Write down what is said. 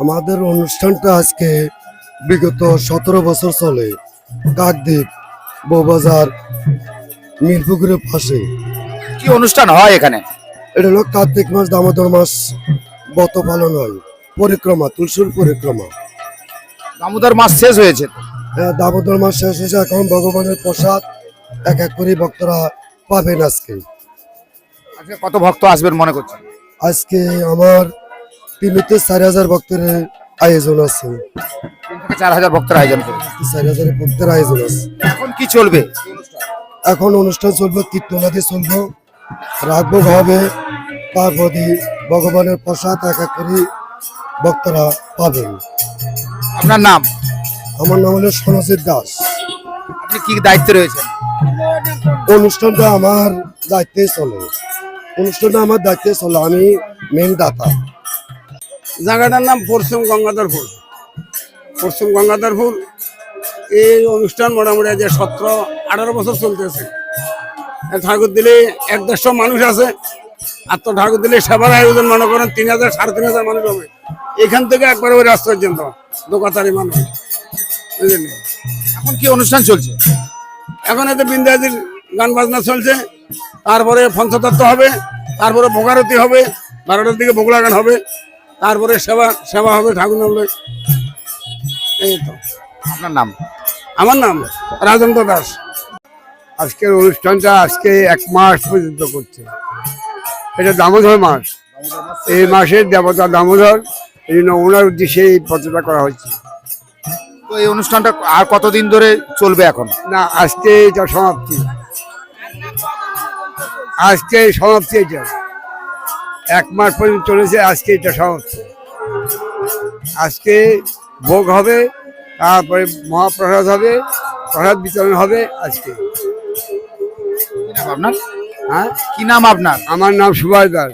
আমাদের অনুষ্ঠানটা আজকে বিগত সতেরো বছর চলে। কাকদ্বীপ বৌবাজার মিরপুকুরের পাশে। কি অনুষ্ঠান হয় এখানে? এটা হলো কার্তিক মাস দামোদর মাস বত পালন হয়। পরিক্রমা তুলসুর পরিক্রমা। দামোদর মাস শেষ হয়েছে। হ্যাঁ, দামোদর মাস শেষ হয়েছে এখন ভগবানের প্রসাদ এক এক করে ভক্তরা পাবেন আজকে। আজকে কত ভক্ত আসবেন মনে করছেন? আজকে আমার তিনতে চার হাজার ভক্তের আয়োজন আছে। চার হাজার ভক্তের আয়োজন করেছে। চার হাজার ভক্তের আয়োজন আছে। এখন কি চলবে? এখন অনুষ্ঠান চলবে কীর্তনাদি চলবে রাখব ভাবে পার্বতী ভগবানের প্রসাদ এক এক করে ভক্তরা পাবেন। আপনার নাম? আমার নাম হলো সনজিৎ দাস। আপনি কি দায়িত্বে রয়েছেন? অনুষ্ঠানটা আমার দায়িত্বে চলে। অনুষ্ঠানটা আমার দায়িত্বে চলে। আমি মেন দাতা। জায়গাটার নাম পশ্চিম গঙ্গাধরপুর। পশ্চিম গঙ্গাধরপুর এই অনুষ্ঠান মোটামুটি যে সতেরো আঠারো বছর চলতেছে। ঠাকুর দিলে এক দেড়শো মানুষ আছে আর তো ঠাকুর দিলে সেবার আয়োজন মনে করেন তিন হাজার সাড়ে তিন হাজার মানুষ হবে। এখান থেকে একবারে ওই রাস্তা পর্যন্ত দোকাতারি মানুষ। বুঝলেন? এখন কি অনুষ্ঠান চলছে? এখন এতে বিন্দাজির গান বাজনা চলছে তারপরে পঞ্চতত্ত্ব হবে তারপরে ভোগারতি হবে বারোটার দিকে বগুড়া গান হবে। তারপরে সেবা সেবা হবে ঠাকুর নামলে এই তো। আপনার নাম? আমার নাম রাজেন্দ্র দাস। আজকের অনুষ্ঠানটা আজকে এক মাস পর্যন্ত করছে। এটা দামোদর মাস। এই মাসের দেবতা দামোদর এই জন্য ওনার উদ্দেশ্যে এই পত্রটা করা হয়েছে তো এই অনুষ্ঠানটা আর কতদিন ধরে চলবে এখন? না আজকে এটা সমাপ্তি। আজকে সমাপ্তি এটা। এক মাস পর্যন্ত চলেছে আজকে এটা সমাপ্ত। আজকে ভোগ হবে তারপরে মহাপ্রসাদ হবে প্রসাদ বিতরণ হবে আজকে। আপনার? হ্যাঁ? কি নাম আপনার? আমার নাম সুভাষ দাস।